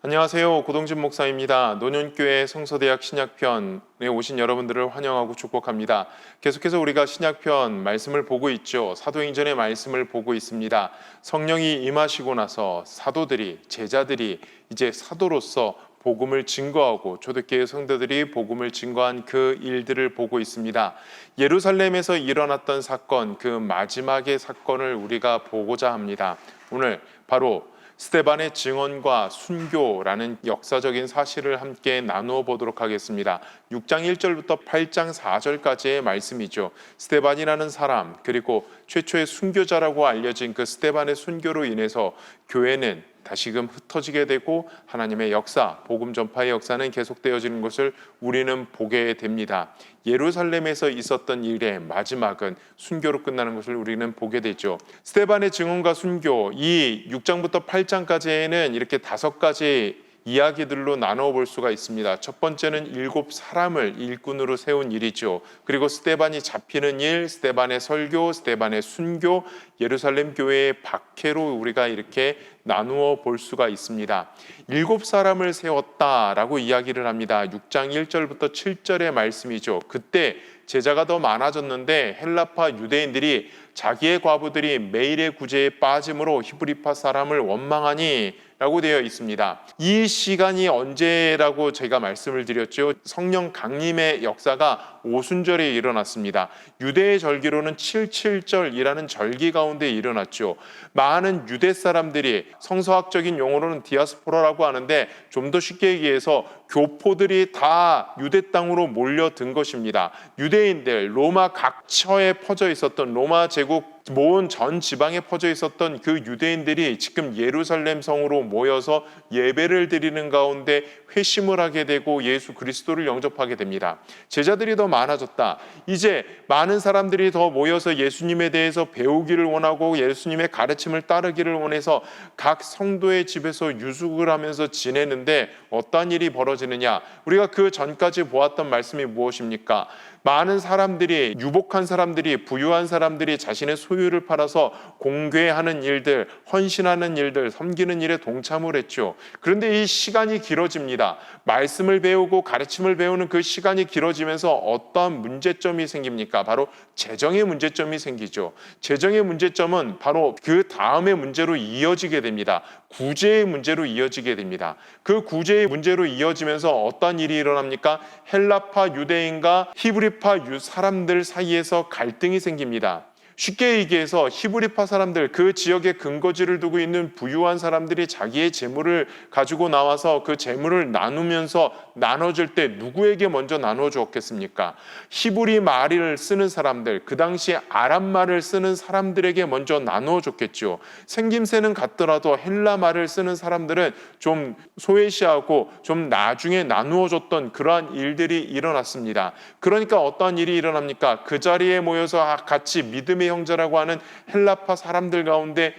안녕하세요. 고동진 목사입니다. 노년교회 성서대학 신약편에 오신 여러분들을 환영하고 축복합니다. 계속해서 우리가 신약편 말씀을 보고 있죠. 사도행전의 말씀을 보고 있습니다. 성령이 임하시고 나서 사도들이 제자들이 이제 사도로서 복음을 증거하고 초대교회 성도들이 복음을 증거한 그 일들을 보고 있습니다. 예루살렘에서 일어났던 사건, 그 마지막의 사건을 우리가 보고자 합니다. 오늘 바로 스테반의 증언과 순교라는 역사적인 사실을 함께 나누어 보도록 하겠습니다. 6장 1절부터 8장 4절까지의 말씀이죠. 스테반이라는 사람 그리고 최초의 순교자라고 알려진 그 스테반의 순교로 인해서 교회는 다시금 흩어지게 되고 하나님의 역사, 복음 전파의 역사는 계속되어지는 것을 우리는 보게 됩니다. 예루살렘에서 있었던 일의 마지막은 순교로 끝나는 것을 우리는 보게 되죠. 스테반의 증언과 순교 이 6장부터 8장까지에는 이렇게 다섯 가지 이야기들로 나눠 볼 수가 있습니다. 첫 번째는 일곱 사람을 일꾼으로 세운 일이죠. 그리고 스테반이 잡히는 일, 스테반의 설교, 스테반의 순교, 예루살렘 교회의 박해로 우리가 이렇게 나누어 볼 수가 있습니다. 일곱 사람을 세웠다라고 이야기를 합니다. 6장 1절부터 7절의 말씀이죠. 그때 제자가 더 많아졌는데 헬라파 유대인들이 자기의 과부들이 매일의 구제에 빠짐으로 히브리파 사람을 원망하니 라고 되어 있습니다. 이 시간이 언제라고 제가 말씀을 드렸죠. 성령 강림의 역사가 오순절에 일어났습니다. 유대의 절기로는 77절이라는 절기 가운데 일어났죠. 많은 유대 사람들이 성서학적인 용어로는 디아스포라라고 하는데 좀 더 쉽게 얘기해서 교포들이 다 유대 땅으로 몰려든 것입니다. 유대인들 로마 각처에 퍼져 있었던 로마 제국 모은 전 지방에 퍼져 있었던 그 유대인들이 지금 예루살렘 성으로 모여서 예배를 드리는 가운데 회심을 하게 되고 예수 그리스도를 영접하게 됩니다. 제자들이 더 많아졌다. 이제 많은 사람들이 더 모여서 예수님에 대해서 배우기를 원하고 예수님의 가르침을 따르기를 원해서 각 성도의 집에서 유숙을 하면서 지내는데 어떠한 일이 벌어지느냐? 우리가 그 전까지 보았던 말씀이 무엇입니까? 많은 사람들이 유복한 사람들이 부유한 사람들이 자신의 소유를 팔아서 공괴하는 일들, 헌신하는 일들, 섬기는 일에 동참을 했죠. 그런데 이 시간이 길어집니다. 말씀을 배우고 가르침을 배우는 그 시간이 길어지면서 어떠한 문제점이 생깁니까? 바로 재정의 문제점이 생기죠. 재정의 문제점은 바로 그 다음의 문제로 이어지게 됩니다. 구제의 문제로 이어지게 됩니다. 그 구제의 문제로 이어지면서 어떤 일이 일어납니까? 헬라파 유대인과 히브리파 유 사람들 사이에서 갈등이 생깁니다. 쉽게 얘기해서 히브리파 사람들 그 지역에 근거지를 두고 있는 부유한 사람들이 자기의 재물을 가지고 나와서 그 재물을 나누면서 나눠줄 때 누구에게 먼저 나눠 주었겠습니까? 히브리 말을 쓰는 사람들 그 당시 아랍 말을 쓰는 사람들에게 먼저 나누어 줬겠죠. 생김새는 같더라도 헬라 말을 쓰는 사람들은 좀 소외시하고 좀 나중에 나누어 줬던 그러한 일들이 일어났습니다. 그러니까 어떠한 일이 일어납니까? 그 자리에 모여서 같이 믿음의 형제라고 하는 헬라파 사람들 가운데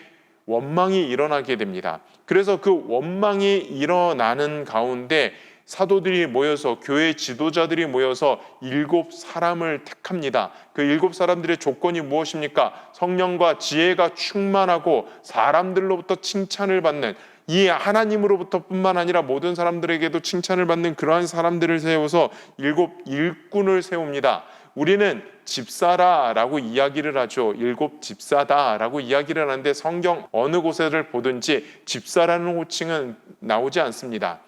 원망이 일어나게 됩니다. 그래서 그 원망이 일어나는 가운데 사도들이 모여서 교회 지도자들이 모여서 일곱 사람을 택합니다. 그 일곱 사람들의 조건이 무엇입니까? 성령과 지혜가 충만하고 사람들로부터 칭찬을 받는 이 하나님으로부터뿐만 아니라 모든 사람들에게도 칭찬을 받는 그러한 사람들을 세워서 일곱 일꾼을 세웁니다. 우리는 집사라라고 이야기를 하죠. 일곱 집사다라고 이야기를 하는데 성경 어느 곳에를 보든지 집사라는 호칭은 나오지 않습니다.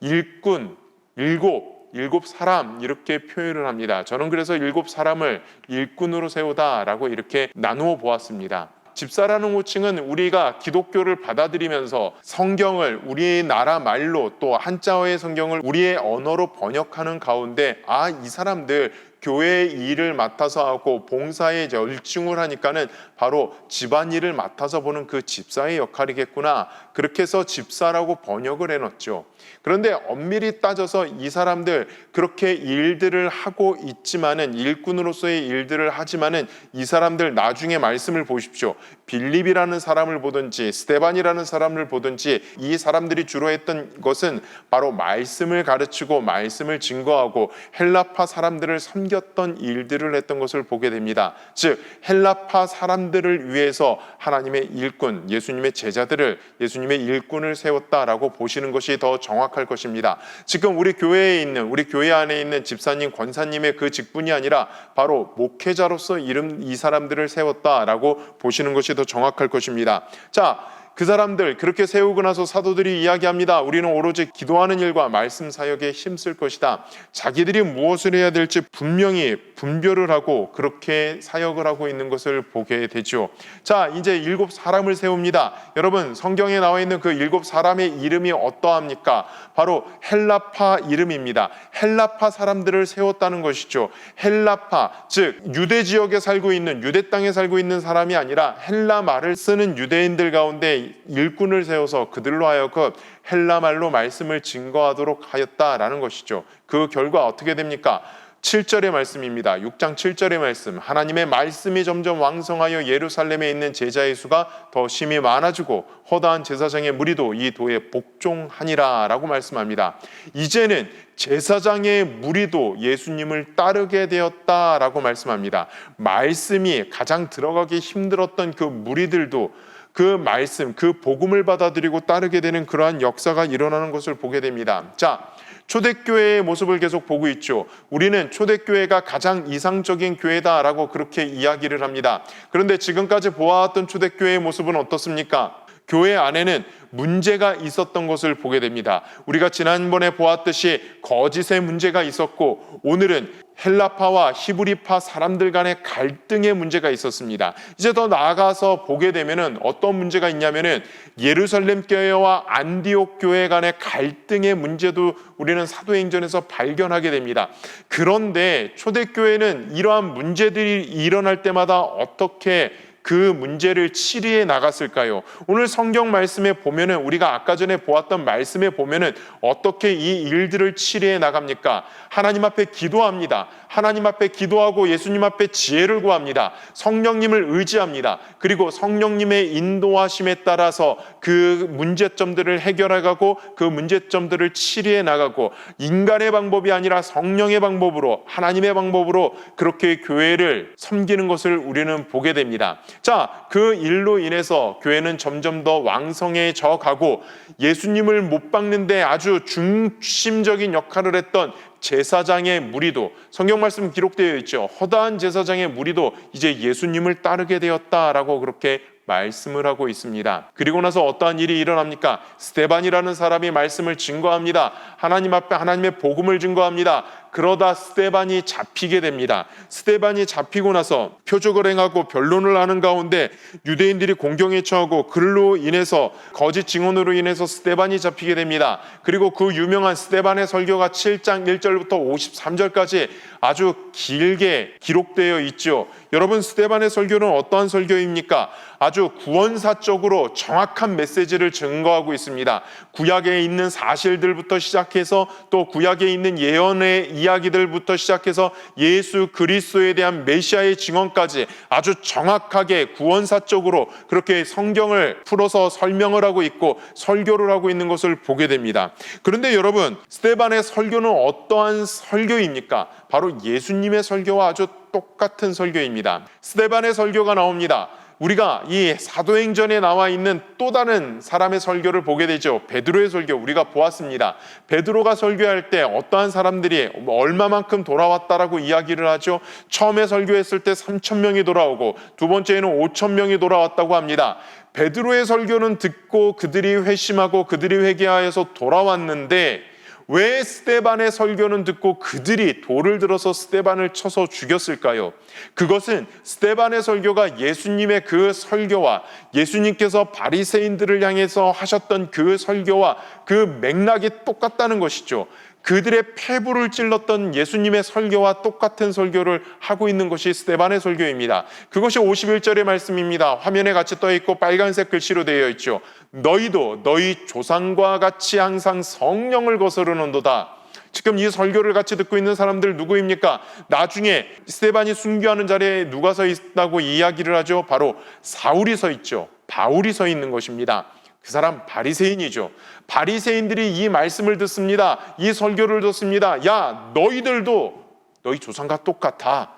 일꾼, 일곱, 일곱 사람 이렇게 표현을 합니다. 저는 그래서 일곱 사람을 일꾼으로 세우다라고 이렇게 나누어 보았습니다. 집사라는 호칭은 우리가 기독교를 받아들이면서 성경을 우리나라 말로 또 한자어의 성경을 우리의 언어로 번역하는 가운데 아, 이 사람들 교회의 일을 맡아서 하고 봉사에 열중을 하니까는 바로 집안일을 맡아서 보는 그 집사의 역할이겠구나. 그렇게 해서 집사라고 번역을 해놓죠. 그런데 엄밀히 따져서 이 사람들 그렇게 일들을 하고 있지만은 일꾼으로서의 일들을 하지만은 이 사람들 나중에 말씀을 보십시오. 빌립이라는 사람을 보든지 스테반이라는 사람을 보든지 이 사람들이 주로 했던 것은 바로 말씀을 가르치고 말씀을 증거하고 헬라파 사람들을 섬 섬겼던 일들을 했던 것을 보게 됩니다. 즉 헬라파 사람들을 위해서 하나님의 일꾼, 예수님의 제자들을 예수님 의 일꾼을 세웠다라고 보시는 것이 더 정확할 것입니다. 지금 우리 교회에 있는 우리 교회 안에 있는 집사님, 권사님의 그 직분이 아니라 바로 목회자로서 이름 이 사람들을 세웠다라고 보시는 것이 더 정확할 것입니다. 자, 그 사람들 그렇게 세우고 나서 사도들이 이야기합니다. 우리는 오로지 기도하는 일과 말씀 사역에 힘쓸 것이다. 자기들이 무엇을 해야 될지 분명히 분별을 하고 그렇게 사역을 하고 있는 것을 보게 되죠. 자, 이제 일곱 사람을 세웁니다. 여러분, 성경에 나와 있는 그 일곱 사람의 이름이 어떠합니까? 바로 헬라파 이름입니다. 헬라파 사람들을 세웠다는 것이죠. 헬라파, 즉 유대 지역에 살고 있는 유대 땅에 살고 있는 사람이 아니라 헬라 말을 쓰는 유대인들 가운데 일꾼을 세워서 그들로 하여금 헬라 말로 말씀을 증거하도록 하였다라는 것이죠. 그 결과 어떻게 됩니까? 7절의 말씀입니다. 6장 7절의 말씀. 하나님의 말씀이 점점 왕성하여 예루살렘에 있는 제자의 수가 더 심히 많아지고 허다한 제사장의 무리도 이 도에 복종하니라라고 말씀합니다. 이제는 제사장의 무리도 예수님을 따르게 되었다라고 말씀합니다. 말씀이 가장 들어가기 힘들었던 그 무리들도 그 말씀, 그 복음을 받아들이고 따르게 되는 그러한 역사가 일어나는 것을 보게 됩니다. 자, 초대교회의 모습을 계속 보고 있죠. 우리는 초대교회가 가장 이상적인 교회다라고 그렇게 이야기를 합니다. 그런데 지금까지 보아왔던 초대교회의 모습은 어떻습니까? 교회 안에는 문제가 있었던 것을 보게 됩니다. 우리가 지난번에 보았듯이 거짓의 문제가 있었고 오늘은 헬라파와 히브리파 사람들 간의 갈등의 문제가 있었습니다. 이제 더 나아가서 보게 되면은 어떤 문제가 있냐면은 예루살렘 교회와 안디옥 교회 간의 갈등의 문제도 우리는 사도행전에서 발견하게 됩니다. 그런데 초대교회는 이러한 문제들이 일어날 때마다 어떻게 그 문제를 치리해 나갔을까요? 오늘 성경 말씀에 보면은 우리가 아까 전에 보았던 말씀에 보면은 어떻게 이 일들을 치리해 나갑니까? 하나님 앞에 기도합니다. 하나님 앞에 기도하고 예수님 앞에 지혜를 구합니다. 성령님을 의지합니다. 그리고 성령님의 인도하심에 따라서 그 문제점들을 해결해 가고 그 문제점들을 치리해 나가고 인간의 방법이 아니라 성령의 방법으로 하나님의 방법으로 그렇게 교회를 섬기는 것을 우리는 보게 됩니다. 자, 그 일로 인해서 교회는 점점 더 왕성해져 가고 예수님을 못 박는데 아주 중심적인 역할을 했던 제사장의 무리도 성경 말씀 기록되어 있죠. 허다한 제사장의 무리도 이제 예수님을 따르게 되었다라고 그렇게 말씀을 하고 있습니다. 그리고 나서 어떠한 일이 일어납니까? 스테반이라는 사람이 말씀을 증거합니다. 하나님 앞에 하나님의 복음을 증거합니다. 그러다 스테반이 잡히게 됩니다. 스테반이 잡히고 나서 표적을 행하고 변론을 하는 가운데 유대인들이 공경에 처하고 그로 인해서 거짓 증언으로 인해서 스테반이 잡히게 됩니다. 그리고 그 유명한 스테반의 설교가 7장 1절부터 53절까지 아주 길게 기록되어 있죠. 여러분 스테반의 설교는 어떠한 설교입니까? 아주 구원사적으로 정확한 메시지를 증거하고 있습니다. 구약에 있는 사실들부터 시작해서 또 구약에 있는 예언의 이야기들부터 시작해서 예수 그리스도에 대한 메시아의 증언까지 아주 정확하게 구원사적으로 그렇게 성경을 풀어서 설명을 하고 있고 설교를 하고 있는 것을 보게 됩니다. 그런데 여러분 스테반의 설교는 어떠한 설교입니까? 바로 예수님의 설교와 아주 똑같은 설교입니다. 스테반의 설교가 나옵니다. 우리가 이 사도행전에 나와 있는 또 다른 사람의 설교를 보게 되죠. 베드로의 설교 우리가 보았습니다. 베드로가 설교할 때 어떠한 사람들이 얼마만큼 돌아왔다라고 이야기를 하죠. 처음에 설교했을 때 3천 명이 돌아오고 두 번째에는 5천 명이 돌아왔다고 합니다. 베드로의 설교는 듣고 그들이 회심하고 그들이 회개하여서 돌아왔는데 왜 스테반의 설교는 듣고 그들이 돌을 들어서 스테반을 쳐서 죽였을까요? 그것은 스테반의 설교가 예수님의 그 설교와 예수님께서 바리새인들을 향해서 하셨던 그 설교와 그 맥락이 똑같다는 것이죠. 그들의 폐부를 찔렀던 예수님의 설교와 똑같은 설교를 하고 있는 것이 스테반의 설교입니다. 그것이 51절의 말씀입니다. 화면에 같이 떠 있고 빨간색 글씨로 되어 있죠. 너희도 너희 조상과 같이 항상 성령을 거스르는도다. 지금 이 설교를 같이 듣고 있는 사람들 누구입니까? 나중에 스테반이 순교하는 자리에 누가 서 있다고 이야기를 하죠? 바로 사울이 서 있죠. 바울이 서 있는 것입니다. 그 사람 바리새인이죠. 바리새인들이 이 말씀을 듣습니다. 이 설교를 듣습니다. 야, 너희들도 너희 조상과 똑같아.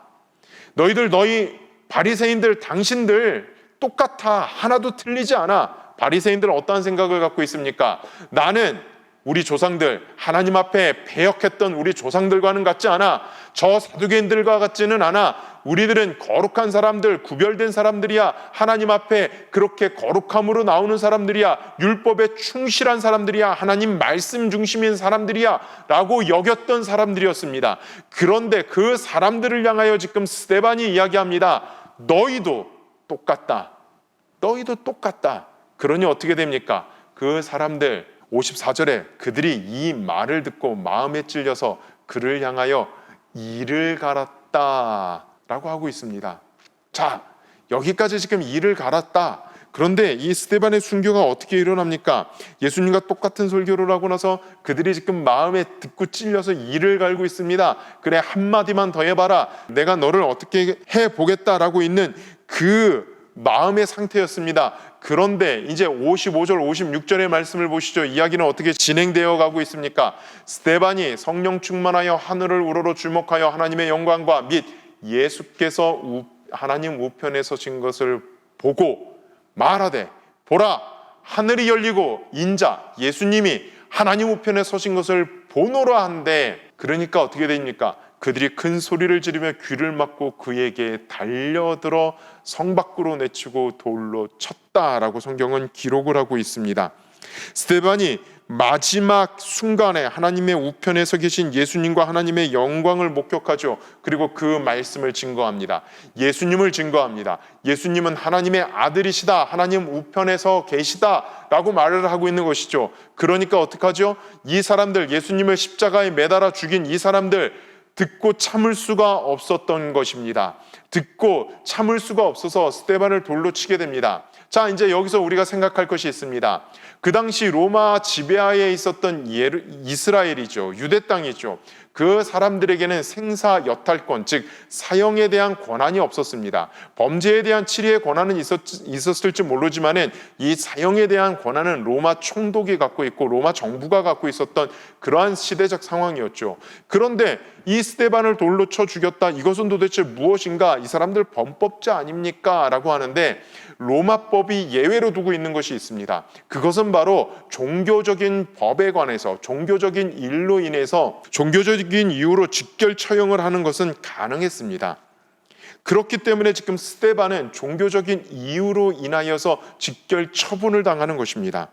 너희들 너희 바리새인들 당신들 똑같아. 하나도 틀리지 않아. 바리새인들은 어떠한 생각을 갖고 있습니까? 나는 우리 조상들 하나님 앞에 배역했던 우리 조상들과는 같지 않아. 저 사두개인들과 같지는 않아. 우리들은 거룩한 사람들, 구별된 사람들이야. 하나님 앞에 그렇게 거룩함으로 나오는 사람들이야. 율법에 충실한 사람들이야. 하나님 말씀 중심인 사람들이야. 라고 여겼던 사람들이었습니다. 그런데 그 사람들을 향하여 지금 스테반이 이야기합니다. 너희도 똑같다. 너희도 똑같다. 그러니 어떻게 됩니까? 그 사람들 54절에 그들이 이 말을 듣고 마음에 찔려서 그를 향하여 이를 갈았다 라고 하고 있습니다. 자, 여기까지 지금 이를 갈았다. 그런데 이 스테반의 순교가 어떻게 일어납니까? 예수님과 똑같은 설교를 하고 나서 그들이 지금 마음에 듣고 찔려서 이를 갈고 있습니다. 그래 한마디만 더 해봐라. 내가 너를 어떻게 해보겠다라고 있는 그 마음의 상태였습니다. 그런데 이제 55절, 56절의 말씀을 보시죠. 이야기는 어떻게 진행되어 가고 있습니까? 스테반이 성령 충만하여 하늘을 우러러 주목하여 하나님의 영광과 및 예수께서 우- 하나님 우편에 서신 것을 보고 말하되 보라 하늘이 열리고 인자 예수님이 하나님 우편에 서신 것을 보노라 한데 그러니까 어떻게 됩니까? 그들이 큰 소리를 지르며 귀를 막고 그에게 달려들어 성 밖으로 내치고 돌로 쳤다 라고 성경은 기록을 하고 있습니다. 스테반이 마지막 순간에 하나님의 우편에 서 계신 예수님과 하나님의 영광을 목격하죠. 그리고 그 말씀을 증거합니다. 예수님을 증거합니다. 예수님은 하나님의 아들이시다. 하나님 우편에서 계시다 라고 말을 하고 있는 것이죠. 그러니까 어떡하죠? 이 사람들 예수님을 십자가에 매달아 죽인 이 사람들 듣고 참을 수가 없었던 것입니다. 듣고 참을 수가 없어서 스테반을 돌로 치게 됩니다. 자, 이제 여기서 우리가 생각할 것이 있습니다. 그 당시 로마 지배하에 있었던 예루- 이스라엘이죠. 유대 땅이죠. 그 사람들에게는 생사 여탈권, 즉 사형에 대한 권한이 없었습니다. 범죄에 대한 치리의 권한은 있었, 있었을지 모르지만은 이 사형에 대한 권한은 로마 총독이 갖고 있고 로마 정부가 갖고 있었던 그러한 시대적 상황이었죠. 그런데 이 스테반을 돌로 쳐 죽였다. 이것은 도대체 무엇인가? 이 사람들 범법자 아닙니까? 라고 하는데 로마법이 예외로 두고 있는 것이 있습니다. 그것은 바로 종교적인 법에 관해서 종교적인 일로 인해서 종교적인 이유로 직결 처형을 하는 것은 가능했습니다. 그렇기 때문에 지금 스테반은 종교적인 이유로 인하여서 직결 처분을 당하는 것입니다.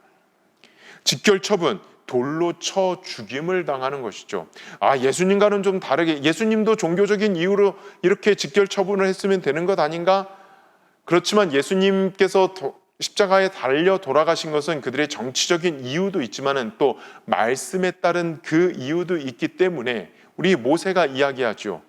직결 처분, 돌로 쳐 죽임을 당하는 것이죠. 아, 예수님과는 좀 다르게 예수님도 종교적인 이유로 이렇게 직결 처분을 했으면 되는 것 아닌가? 그렇지만 예수님께서 도- 십자가에 달려 돌아가신 것은 그들의 정치적인 이유도 있지만은 또 말씀에 따른 그 이유도 있기 때문에 우리 모세가 이야기하죠.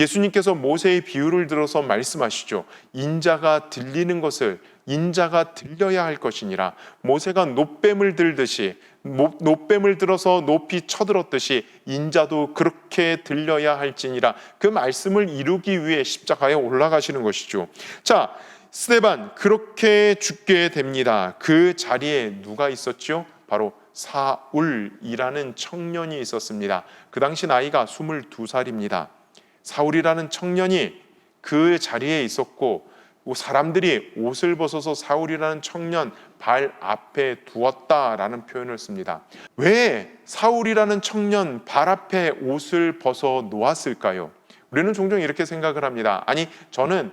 예수님께서 모세의 비유를 들어서 말씀하시죠. 인자가 들리는 것을 인자가 들려야 할 것이니라. 모세가 노뱀을 들듯이 모- 노뱀을 들어서 높이 쳐들었듯이 인자도 그렇게 들려야 할지니라. 그 말씀을 이루기 위해 십자가에 올라가시는 것이죠. 자, 스테반 그렇게 죽게 됩니다. 그 자리에 누가 있었죠? 바로 사울이라는 청년이 있었습니다. 그 당시 나이가 22살입니다. 사울이라는 청년이 그 자리에 있었고 사람들이 옷을 벗어서 사울이라는 청년 발 앞에 두었다라는 표현을 씁니다. 왜 사울이라는 청년 발 앞에 옷을 벗어 놓았을까요? 우리는 종종 이렇게 생각을 합니다. 아니, 저는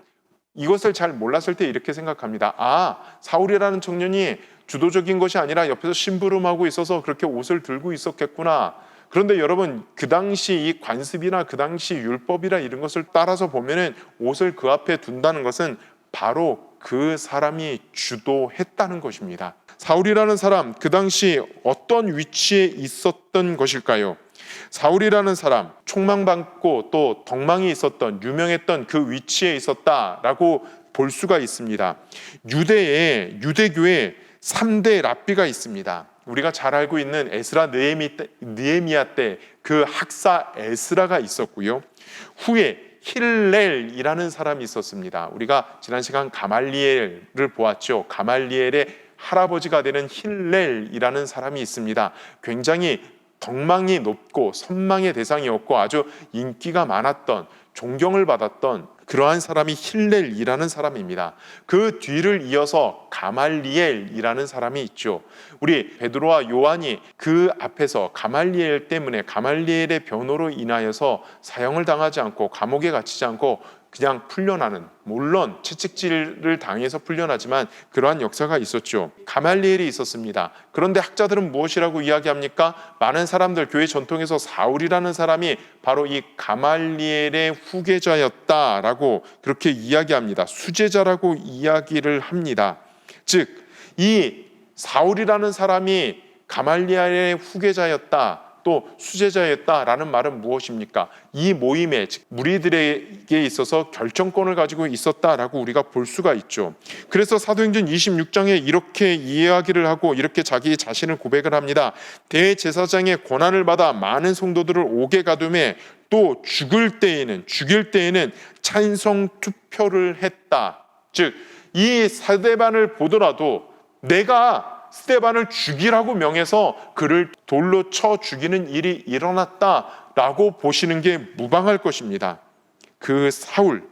이것을 잘 몰랐을 때 이렇게 생각합니다. 아, 사울이라는 청년이 주도적인 것이 아니라 옆에서 심부름하고 있어서 그렇게 옷을 들고 있었겠구나. 그런데 여러분 그 당시 이 관습이나 그 당시 율법이나 이런 것을 따라서 보면은 옷을 그 앞에 둔다는 것은 바로 그 사람이 주도했다는 것입니다. 사울이라는 사람 그 당시 어떤 위치에 있었던 것일까요? 사울이라는 사람 총망받고 또 덕망이 있었던 유명했던 그 위치에 있었다라고 볼 수가 있습니다. 유대에 유대교에 3대 랍비가 있습니다. 우리가 잘 알고 있는 에스라 느헤미야 때 그 학사 에스라가 있었고요. 후에 힐렐이라는 사람이 있었습니다. 우리가 지난 시간 가말리엘을 보았죠. 가말리엘의 할아버지가 되는 힐렐이라는 사람이 있습니다. 굉장히 덕망이 높고 선망의 대상이었고 아주 인기가 많았던 존경을 받았던 그러한 사람이 힐렐이라는 사람입니다. 그 뒤를 이어서 가말리엘이라는 사람이 있죠. 우리 베드로와 요한이 그 앞에서 가말리엘 때문에 가말리엘의 변호로 인하여서 사형을 당하지 않고 감옥에 갇히지 않고 그냥 풀려나는 물론 채찍질을 당해서 풀려나지만 그러한 역사가 있었죠. 가말리엘이 있었습니다. 그런데 학자들은 무엇이라고 이야기합니까? 많은 사람들 교회 전통에서 사울이라는 사람이 바로 이 가말리엘의 후계자였다라고 그렇게 이야기합니다. 수제자라고 이야기를 합니다. 즉 이 사울이라는 사람이 가말리엘의 후계자였다. 또 수제자였다라는 말은 무엇입니까? 이 모임에 즉 무리들에게 있어서 결정권을 가지고 있었다라고 우리가 볼 수가 있죠. 그래서 사도행전 26장에 이렇게 이야기를 하고 이렇게 자기 자신을 고백을 합니다. 대제사장의 권한을 받아 많은 성도들을 오게 가둠에 또 죽을 때에는 죽일 때에는 찬성 투표를 했다. 즉 이 사대반을 보더라도 내가 스테반을 죽이라고 명해서 그를 돌로 쳐 죽이는 일이 일어났다라고 보시는 게 무방할 것입니다. 그 사울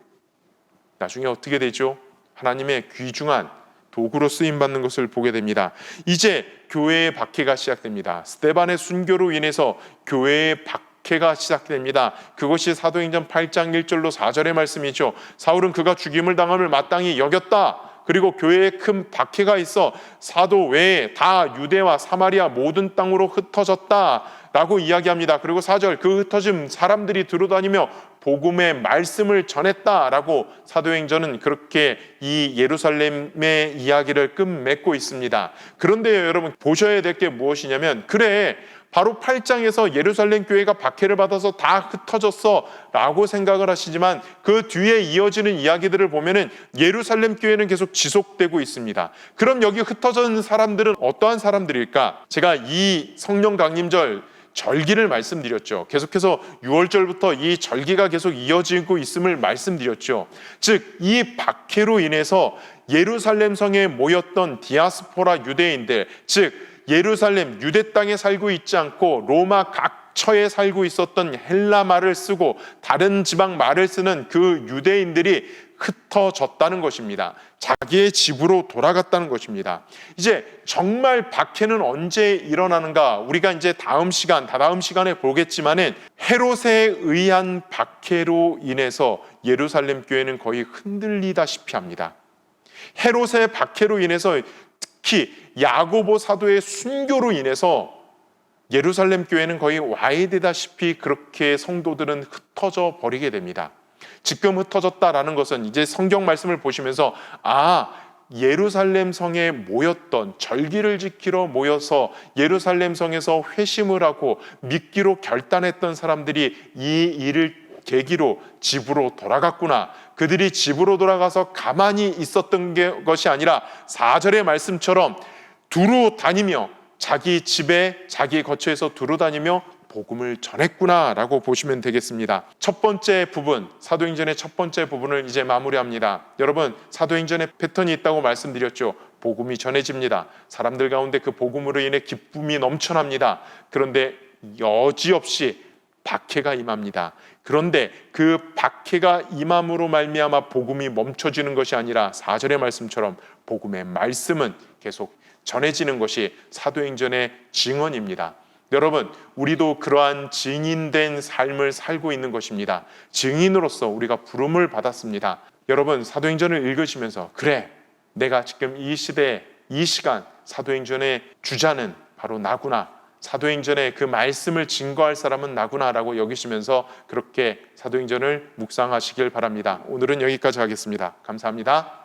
나중에 어떻게 되죠? 하나님의 귀중한 도구로 쓰임 받는 것을 보게 됩니다. 이제 교회의 박해가 시작됩니다. 스테반의 순교로 인해서 교회의 박해가 시작됩니다. 그것이 사도행전 8장 1절로 4절의 말씀이죠. 사울은 그가 죽임을 당함을 마땅히 여겼다. 그리고 교회에 큰 박해가 있어 사도 외에 다 유대와 사마리아 모든 땅으로 흩어졌다라고 이야기합니다. 그리고 4절 그 흩어진 사람들이 들어다니며 복음의 말씀을 전했다라고 사도행전은 그렇게 이 예루살렘의 이야기를 끝맺고 있습니다. 그런데 여러분 보셔야 될 게 무엇이냐면 그래 바로 8장에서 예루살렘 교회가 박해를 받아서 다 흩어졌어 라고 생각을 하시지만 그 뒤에 이어지는 이야기들을 보면은 예루살렘 교회는 계속 지속되고 있습니다. 그럼 여기 흩어진 사람들은 어떠한 사람들일까? 제가 이 성령 강림절 절기를 말씀드렸죠. 계속해서 6월절부터 이 절기가 계속 이어지고 있음을 말씀드렸죠. 즉, 이 박해로 인해서 예루살렘 성에 모였던 디아스포라 유대인들, 즉, 예루살렘 유대 땅에 살고 있지 않고 로마 각처에 살고 있었던 헬라 말을 쓰고 다른 지방 말을 쓰는 그 유대인들이 흩어졌다는 것입니다. 자기의 집으로 돌아갔다는 것입니다. 이제 정말 박해는 언제 일어나는가? 우리가 이제 다음 시간, 다다음 시간에 보겠지만은 헤롯에 의한 박해로 인해서 예루살렘 교회는 거의 흔들리다시피 합니다. 헤롯의 박해로 인해서 특히 야고보 사도의 순교로 인해서 예루살렘 교회는 거의 와해 되다시피 그렇게 성도들은 흩어져 버리게 됩니다. 지금 흩어졌다라는 것은 이제 성경 말씀을 보시면서 아 예루살렘 성에 모였던 절기를 지키러 모여서 예루살렘 성에서 회심을 하고 믿기로 결단했던 사람들이 이 일을 계기로 집으로 돌아갔구나. 그들이 집으로 돌아가서 가만히 있었던 게, 것이 아니라 4절의 말씀처럼 두루 다니며 자기 집에 자기 거처에서 두루 다니며 복음을 전했구나라고 보시면 되겠습니다. 첫 번째 부분, 사도행전의 첫 번째 부분을 이제 마무리합니다. 여러분, 사도행전의 패턴이 있다고 말씀드렸죠. 복음이 전해집니다. 사람들 가운데 그 복음으로 인해 기쁨이 넘쳐납니다. 그런데 여지없이 박해가 임합니다. 그런데 그 박해가 임함으로 말미암아 복음이 멈춰지는 것이 아니라 4절의 말씀처럼 복음의 말씀은 계속 전해지는 것이 사도행전의 증언입니다. 여러분, 우리도 그러한 증인된 삶을 살고 있는 것입니다. 증인으로서 우리가 부름을 받았습니다. 여러분, 사도행전을 읽으시면서 그래, 내가 지금 이 시대, 이 시간 사도행전의 주자는 바로 나구나. 사도행전의 그 말씀을 증거할 사람은 나구나라고 여기시면서 그렇게 사도행전을 묵상하시길 바랍니다. 오늘은 여기까지 하겠습니다. 감사합니다.